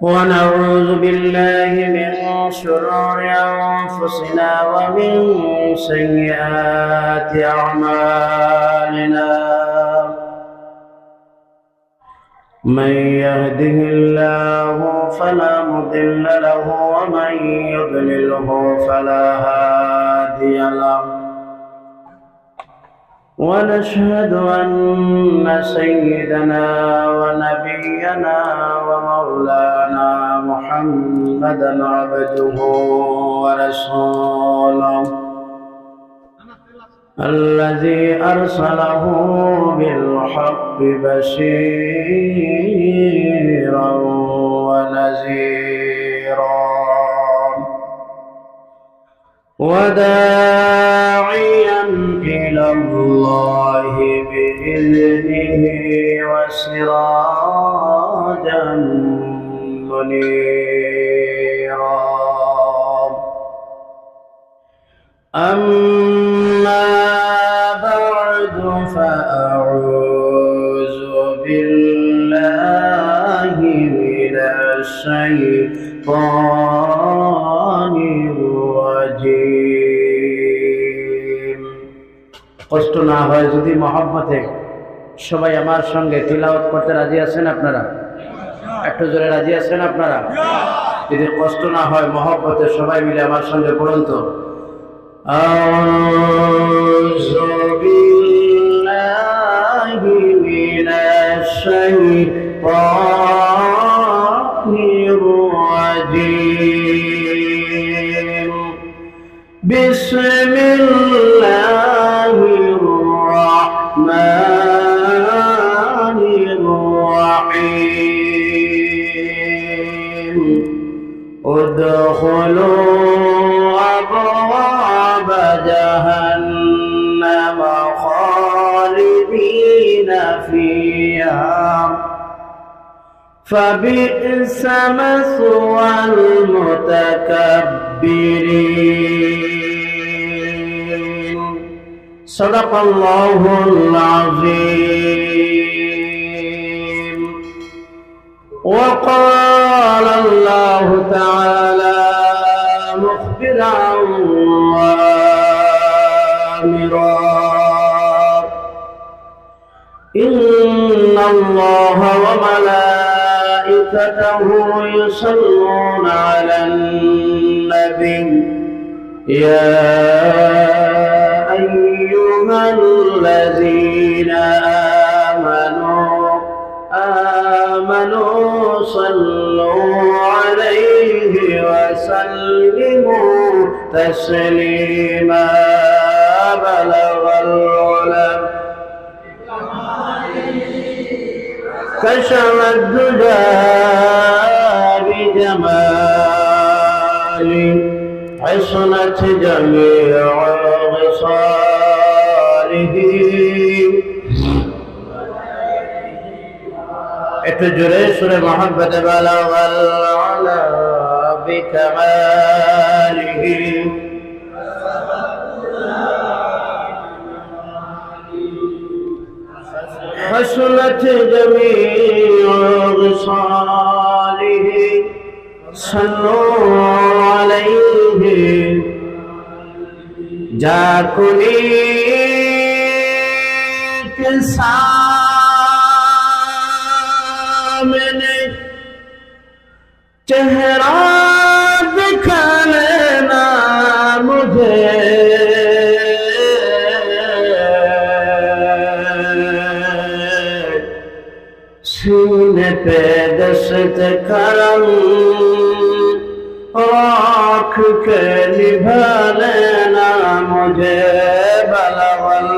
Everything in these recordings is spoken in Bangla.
ونعوذ بالله من شرور أنفسنا ومن سيئات أعمالنا. من يهده الله فلا مضل له ومن يضلله فلا هادي له. ونشهد أن سيدنا ونبينا ومولانا محمدا عبده ورسوله الذي أرسله بالحق بشيرا ونذيرا وداعيا الله بإذنه وسراجا منيرا. أما কষ্ট না হয় যদি মহব্বতে সবাই আমার সঙ্গে তিলাওয়াত করতে রাজি আছেন আপনারা একটু জোরে রাজি আছেন আপনারা যদি কষ্ট না হয় মহব্বতে সবাই মিলে আমার সঙ্গে পড়ুন তো أعوذ بالله من الشيطان خالدين فيها. فبئس مثوى المتكبرين. صدق الله العظيم. وقال الله تعالى مخبرا الله وملائكته يصلون على النبي. يا أيها الذين آمنوا آمنوا صلوا عليه وسلموا تسليما كشف الدجى بجمال حصنت جميع غصاله একটু জোরে সুরে মোহাম্মদ বালাগাল আলা বিকামালিহি حسنت جميع بصاله صلوا عليه. جاكني کے سامنے چہرہ دکھا इश्त करम राख के निभलना मुझे बलवल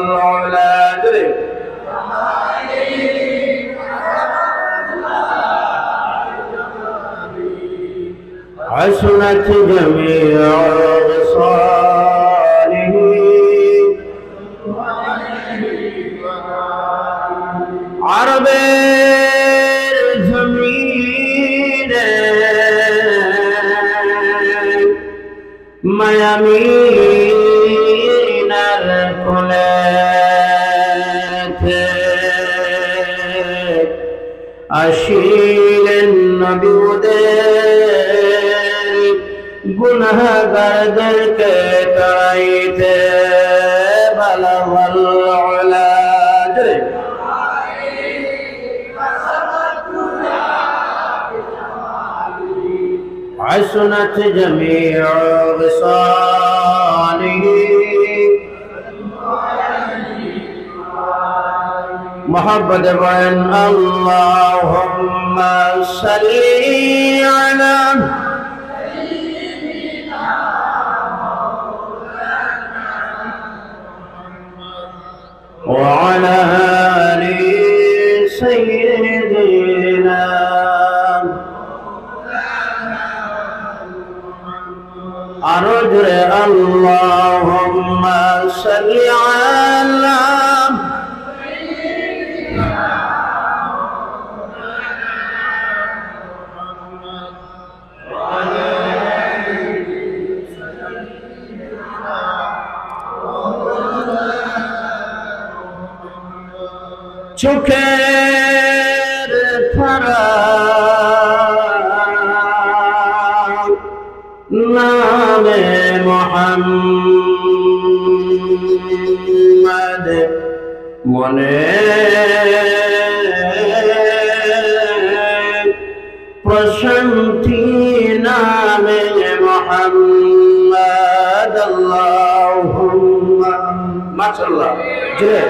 حسنت جميع صالح মায়ামিনার কোলেতে আসিলেন নবীদের গুনাহগারদেরকে তাড়াইতে حسنت جميع خصاله محبت بين اللهم صل على وعلى জোরে আল্লাহুম্মা সাল্লি আলা মোহাম্মদ মনে প্রশান্তি নামে মোহাম্মদ আল্লাহুম্মা মাশাআল্লাহ জয়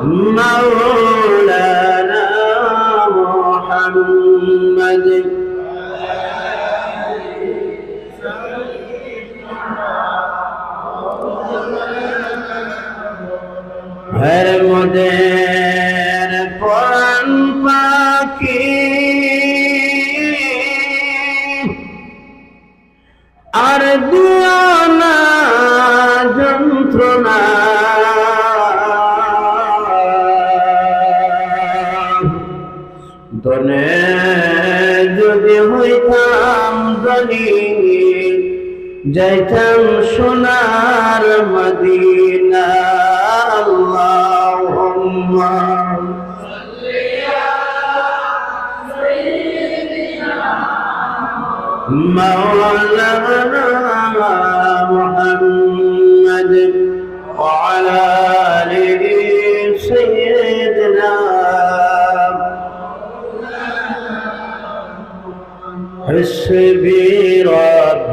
مولانا দনে যদি হইতাম দলি যাইতাম সোনার মদিনা আল্লাহুম্মা مولانا محمد وعلى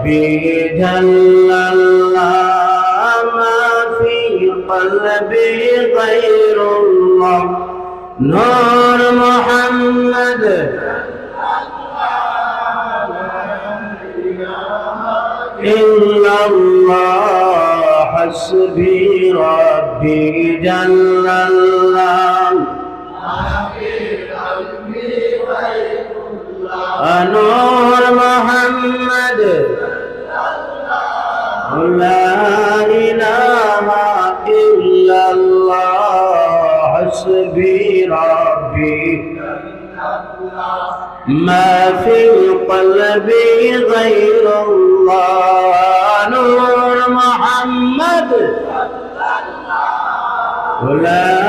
ربي جل الله ما في قلبي غير الله. نور محمد. إلا الله حسبي ربي جل الله. نور محمد. لا إله إلا الله حسبي ربي. ما في القلب غير الله نور محمد. لا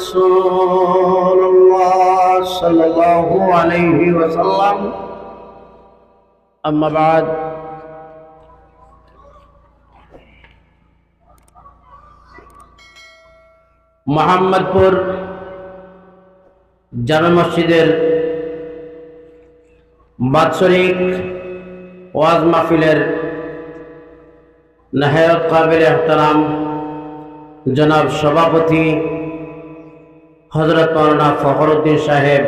রাসূলুল্লাহ সাল্লাল্লাহু মোহাম্মদপুর জামে মসজিদের বাৎসরিক ওয়াজ মাহফিলের নাহায়ত কাবিল এহতারাম জনাব সভাপতি হজরত মৌলানা ফখরুদ্দিন সাহেব।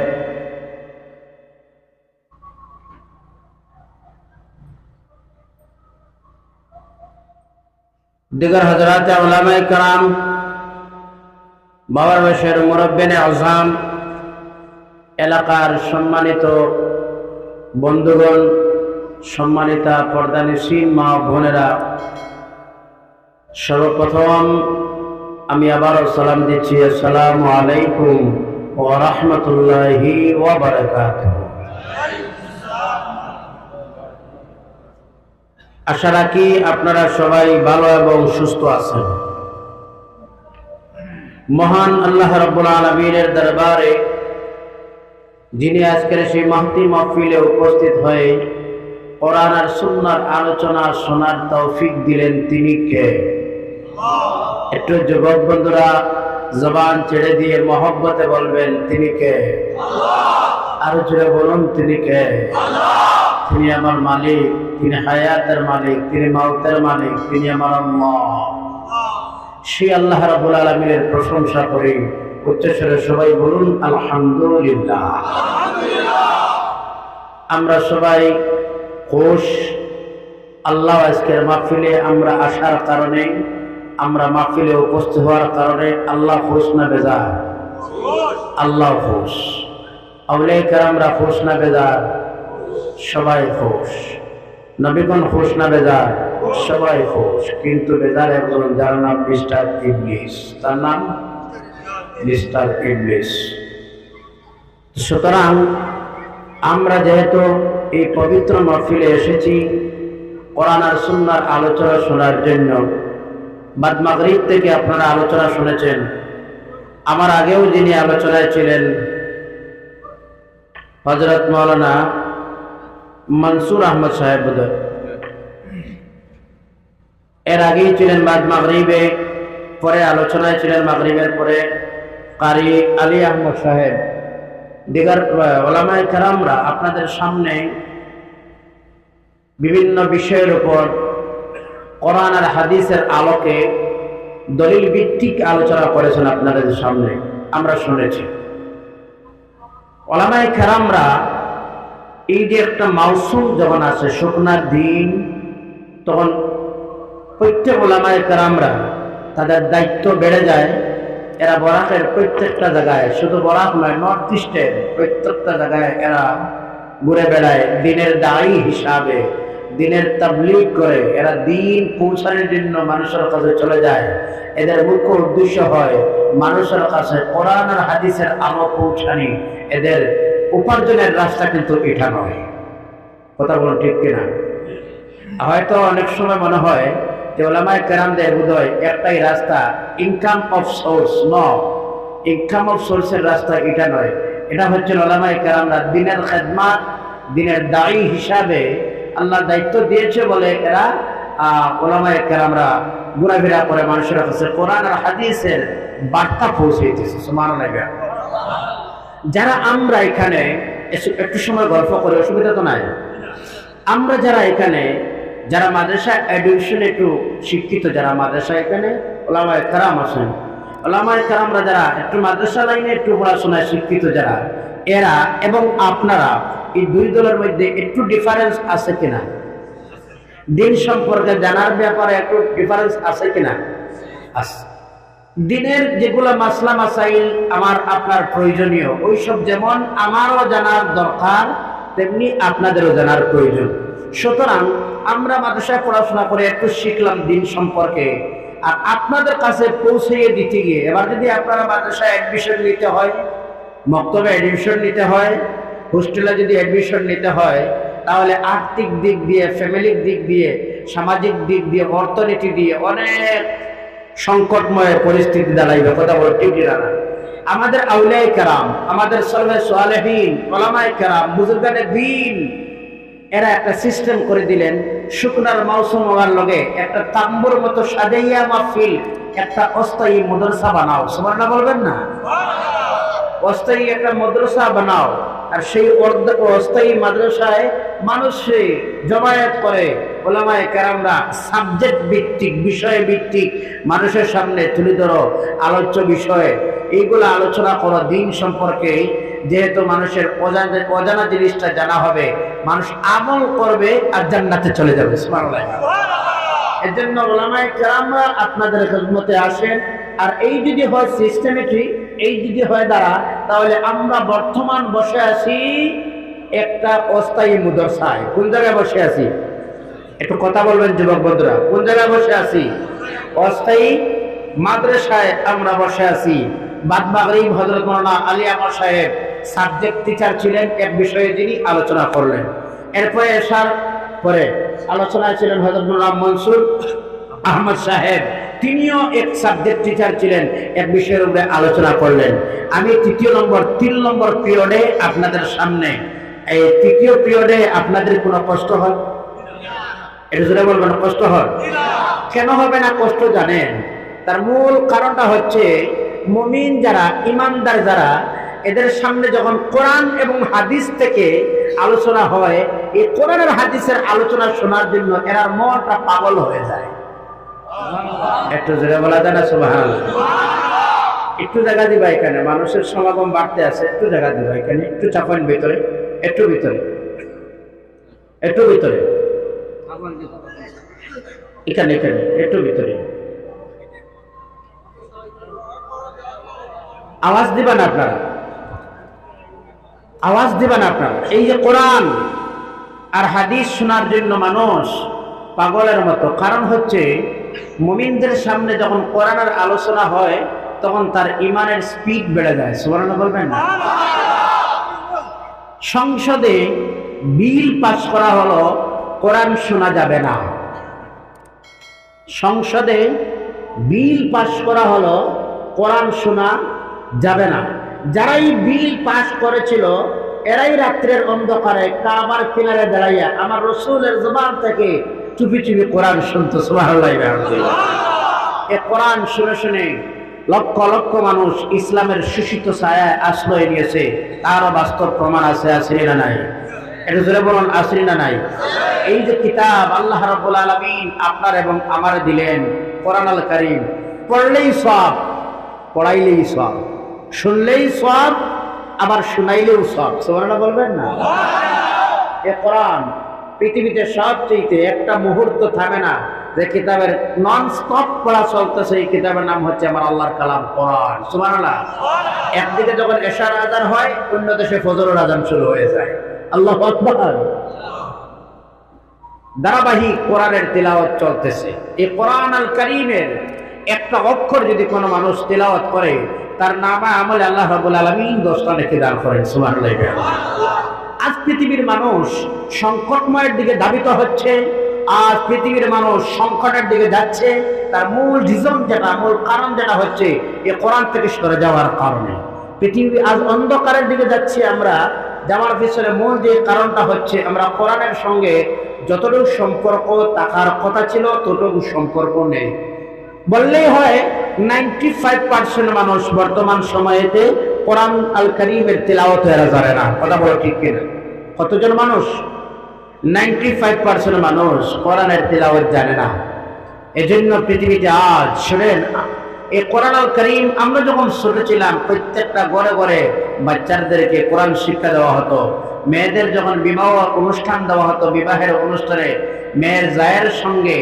দিগর হজরত ওলামাই কালাম বাবার বয়সের মুরব্বেনে আজম এলাকার সম্মানিত বন্ধুগণ, সম্মানিতা পর্দানিসীন মা বোনেরা সর্বপ্রথম আমি আবারও সালাম দিচ্ছি, আসসালামু আলাইকুম ও রহমতুল্লাহি আশা রাখি আপনারা সবাই ভালো এবং সুস্থ আছেন। মহান আল্লাহ রব্বুল আলমীর দরবারে, যিনি আজকের সেই মাহতি মহফিলে উপস্থিত হয়ে কোরআন আর সুন্নার আলোচনা শোনার তৌফিক দিলেন, তিনি কে? একটু যুবক বন্ধুরা জবান ছেড়ে দিয়ে মহব্বতে বলবেন তিনি কে? আরও জুড়ে বলুন তিনি কে? তিনি আমার মালিক তিনি হায়াতের মালিক তিনি মাউতের মালিক তিনি আমার সে আল্লাহ রাবুল আলমিনের প্রশংসা করি। উচ্চস্বরে সবাই বলুন আলহামদুলিল্লাহ! আমরা সবাই খুশ। আল্লাহ আজকের মাহফিলে আমরা আসার কারণে আমরা মাহফিলে উপস্থিত হওয়ার কারণে আল্লাহ খুশ না বেজার? আল্লাহ খুশ। আমরা খুশ না বেজার? সবাই খুশ। নবীগণ খুশ না বেজার? সবাই খুশ। কিন্তু বেজার একজন, যার নাম মিস্টার ইবলিস। তার নাম মিস্টার ইবলিস। সুতরাং আমরা যেহেতু এই পবিত্র মহফিলে এসেছি, কোরআন আর সুন্নার আলোচনা শোনার জন্য বাদ থেকে আপনারা আলোচনা শুনেছেন। আমার আগেও যিনি আলোচনায় ছিলেন হজরত মৌলানা মনসুর আহমদ সাহেব এর আগেই ছিলেন বাদ মাগরিবে, পরে আলোচনায় ছিলেন মাগরিবের পরে কারি আলী আহমদ সাহেব। দিগার ওলামায় কারামরা আপনাদের সামনে বিভিন্ন বিষয়ের উপর কোরআন আর হাদিসের আলোকে দলিল ভিত্তিক আলোচনা করেছেন আপনাদের সামনে। আমরা শুনেছি। ওলামায় খেরামরা এই যে একটা মাউসুম যখন আছে, শুকনার দিন, তখন প্রত্যেক ওলামায় কেরামরা তাদের দায়িত্ব বেড়ে যায়। এরা বরাকের প্রত্যেকটা জায়গায়, শুধু বরাক নয় নর্থ ইস্টের প্রত্যেকটা জায়গায় এরা ঘুরে বেড়ায়। দিনের দায়ী হিসাবে দিনের তাবলিগ করে, এরা দিন পৌঁছানোর জন্য মানুষের কাছে চলে যায়। এদের মুখ্য উদ্দেশ্য হয় মানুষের কাছে কোরআন আর হাদিসের আলো পৌঁছানি। এদের উপার্জনের রাস্তা কিন্তু এটা নয়। কথা বলো ঠিক কিনা? হয়তো অনেক সময় মনে হয় যে ওলামায় কেরামদের বোধহয় একটাই রাস্তা ইনকাম অফ সোর্স ন ইনকাম অফ সোর্সের রাস্তা এটা নয়। এটা হচ্ছে ওলামায় কেরামরা দিনের খেদমাত, দিনের দায়ী হিসাবে আল্লাহ দায়িত্ব দিয়েছে বলে এরা ওলামায় করে বার্তা যারা আমরা এখানে একটু সময় গল্প করে, অসুবিধা তো নাই। আমরা যারা এখানে, যারা মাদ্রাসা একটু শিক্ষিত, যারা মাদ্রাসা এখানে ওলামায় কারাম আছেন, ওলামায় কারামরা যারা একটু মাদ্রাসা লাইনে একটু পড়াশোনায় শিক্ষিত যারা, এরা এবং আপনারা এই দুই দলের মধ্যে একটু ডিফারেন্স আছে কিনা? দিন সম্পর্কে জানার ব্যাপারে একটু ডিফারেন্স আছে কিনা? আছে দিনের যেগুলো মাসলা মাসাইল আমার আপনার প্রয়োজনীয়, ওইসব যেমন আমারও জানার দরকার, তেমনি আপনাদেরও জানার প্রয়োজন। সুতরাং আমরা মাদ্রাসায় পড়াশোনা করে একটু শিখলাম দিন সম্পর্কে। আর আপনাদের কাছে পৌঁছিয়ে দিতে গিয়ে, এবার যদি আপনারা মাদ্রাসায় অ্যাডমিশন নিতে হয়, মক্তবে অ্যাডমিশন নিতে হয় হোস্টেলে যদি অ্যাডমিশন নিতে হয়, তাহলে আর্থিক দিক দিয়ে ফ্যামিলির দিক দিয়ে, সামাজিক দিক দিয়ে, অর্থনীতি দিয়ে অনেক সংকটময় পরিস্থিতি দাঁড়াইবে। কথা বলে টিউটি না? আমাদের আউলাই কারাম, আমাদের সর্বে সোয়ালেহীন ওলামাই কারাম, বুজুর্গানের দিন, এরা একটা সিস্টেম করে দিলেন, শুকনার মৌসুম হওয়ার লগে একটা তাম্বুর মতো সাজাইয়া মাহফিল, একটা অস্থায়ী মাদ্রাসা বানাও। সুবহানাল্লাহ বলবেন না? অস্থায়ী একটা মাদ্রাসা বানাও। আর সেই অস্থায়ী মাদ্রাসায় মানুষে জমায়েত করে। ওলামায় কেরামরা সাবজেক্ট ভিত্তিক, বিষয় ভিত্তিক মানুষের সামনে তুলে ধরো আলোচ্য বিষয়ে। এইগুলো আলোচনা করো দিন সম্পর্কে যেহেতু মানুষের অজানা অজানা জিনিসটা জানা হবে, মানুষ আমল করবে আর জান্নাতে চলে যাবে। এর জন্য ওলামায় কেরামরা আপনাদের খেদমতে আসেন। আর এই যদি হয় সিস্টেমেটিক এই যদি হয় দ্বারা তাহলে আমরা বর্তমান বসে আছি একটা অস্থায়ী মুদরসায় কোন জায়গায় বসে আছি? একটু কথা বলবেন যুবক বন্ধুরা। কোন জায়গায় বসে আছি? অস্থায়ী মাদ্রাসায় আমরা বসে আছি। সাহেব সাবজেক্ট টিচার ছিলেন এক বিষয়ে যিনি আলোচনা করলেন। এরপরে পরে আলোচনায় ছিলেন হজরত মৌলানা মনসুর আহমদ সাহেব। তিনিও এক সাবজেক্ট টিচার ছিলেন, এক বিষয়ের উপরে আলোচনা করলেন। আমি তৃতীয় নম্বর, তিন নম্বর পিরিয়ডে আপনাদের সামনে, এই তৃতীয় পিরিয়ডে আপনাদের কোনো কষ্ট হয়? এটা জোরে বলবেন, কষ্ট হয়? কেন হবে না কষ্ট জানেন? তার মূল কারণটা হচ্ছে, মমিন যারা, ইমানদার যারা, এদের সামনে যখন কোরআন এবং হাদিস থেকে আলোচনা হয়, এই কোরআন হাদিসের আলোচনা শোনার জন্য এরা মনটা পাগল হয়ে যায়। একটু জোরে বলা যায় না, সুবহানাল্লাহ। একটু জায়গা দিবা এখানে, মানুষের সমাগম বাড়তে আছে, একটু জায়গা দিবা এখানে, একটু চাপান ভিতরে, একটু ভিতরে একটু ভিতরে। এখানে এখানে, একটু ভিতরে। আওয়াজ দিবেন আপনারা? আওয়াজ দিবেন আপনারা? এই যে কোরআন আর হাদিস শোনার জন্য মানুষ পাগলের মতো। কারণ হচ্ছে মুমিনদের সামনে যখন কোরআনের আলোচনা হয়, তখন তার ইমানের স্পিড বেড়ে যায়। সুবর্ণ বলবেন সংসদে বিল পাস করা হলো, কোরআন শোনা যাবে না। সংসদে বিল পাস করা হলো, কোরআন শোনা যাবে না। যারাই বিল পাশ করেছিল, এরাই রাত্রের অন্ধকারে কাবার কিনারে দাঁড়াইয়া আমার রসুলের জবান থেকে চুপি চুপি কোরআন শুনতো এ কোরআন শুনে শুনে লক্ষ লক্ষ মানুষ ইসলামের শোষিত ছায়ায় আশ্রয় নিয়েছে। তারও বাস্তব প্রমাণ আছে, আসেনি না নাই? এই যে কিতাব আপনার এবং আমার দিলেন আল পড়লেই সব, পড়াইলেই সব, শুনলেই সব, আবার শুনাইলেও সব। বলবেন না? কোরআন পৃথিবীতে সবচেয়ে একটা মুহূর্ত থামে না যে কিতাবের নন স্টপ পড়া চলতেছে, এই কিতাবের নাম হচ্ছে আমার আল্লাহর কালাম কোরআন। সুবহানাল্লাহ। একদিকে যখন এশার আজান হয়, অন্য দেশে ফজরের আজান শুরু হয়ে যায়। আল্লাহ ধারাবাহিক কোরআনের তেলাওয়াত চলতেছে। এই কোরআন আল করিমের একটা অক্ষর যদি কোনো মানুষ তেলাওয়াত করে, তার নামা আমলে আল্লাহ রাবুল আলমিন দশটা রেখে দান করেন। আজ পৃথিবীর মানুষ সংকটময়ের দিকে ধাবিত হচ্ছে, আজ পৃথিবীর মানুষ সংকটের দিকে যাচ্ছে, তার মূল রিজন যেটা, মূল কারণ যেটা হচ্ছে, এ কোরআন থেকে সরে যাওয়ার কারণে। পৃথিবী আজ অন্ধকারের দিকে যাচ্ছে আমরা, যাওয়ার পিছনে মূল যে কারণটা হচ্ছে, আমরা কোরআনের সঙ্গে যতটুকু সম্পর্ক থাকার কথা ছিল ততটুকু সম্পর্ক নেই। বললেই হয় নাইনটি ফাইভ পার্সেন্ট মানুষ বর্তমান সময়েতে কোরআন আল করিমের তেলাওয়াত এরা জানে না। কথা বলো ঠিক কিনা? কতজন মানুষ? নাইনটি ফাইভ পার্সেন্ট মানুষ কোরআনের তেলাওয়াত জানে না। এজন্য পৃথিবীতে আজ শোনেন, এই কোরআন করিম আমরা যখন ছোট ছিলাম, প্রত্যেকটা ঘরে ঘরে বাচ্চাদেরকে কোরআন শিক্ষা দেওয়া হতো। মেয়েদের যখন বিবাহ অনুষ্ঠান দেওয়া হতো, বিবাহের অনুষ্ঠানে, মেয়ের জায়ের সঙ্গে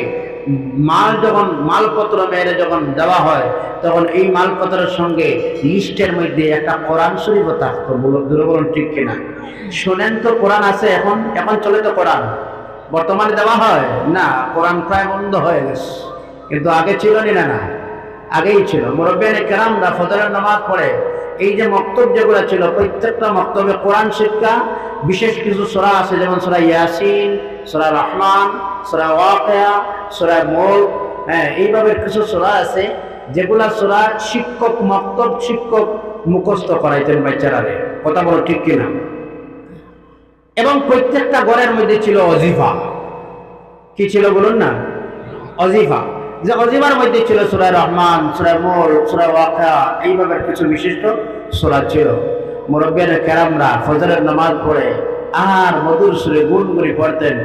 মাল যখন, মালপত্র মেয়েরে যখন দেওয়া হয়, তখন এই মালপত্রের সঙ্গে লিস্টের মধ্যে একটা কোরআন শরীফ থাকতো ঠিক কিনা? শোনেন তো, কোরআন আছে এখন এখন চলে তো কোরআন। বর্তমানে দেওয়া হয়? না, কোরআন প্রায় বন্ধ হয়ে গেছে। কিন্তু আগে ছিল নি না আগেই ছিল। মুরব্বিয়ান কেরামরা ফজরের নামাজ পড়ে, এই যে মক্তব যেগুলো ছিল, প্রত্যেকটা মক্তবে কোরআন শিক্ষা বিশেষ কিছু সোরা আছে, যেমন সোরা ইয়াসিন, সোরা রহমান, সোরা ওয়াকিয়া, সোরা মোল হ্যাঁ এইভাবে কিছু সোরা আছে যেগুলা সোরা শিক্ষক, মক্তব শিক্ষক মুখস্থ করাইতেন বাচ্চারারে কথা বলো ঠিক কিনা? এবং প্রত্যেকটা ঘরের মধ্যে ছিল অজিফা। কি ছিল বলুন না? অজিফা। যে অজিমার মধ্যে ছিল সুরায় রহমান সুরায় মোল সুরায় ওয়াকা এইভাবে কিছু বিশিষ্ট সুরা ছিল। মুরব্বিয়ান কেরামরা ফজরের নামাজ পড়ে আর মধুর সুরে গুনগুনি পড়তেন।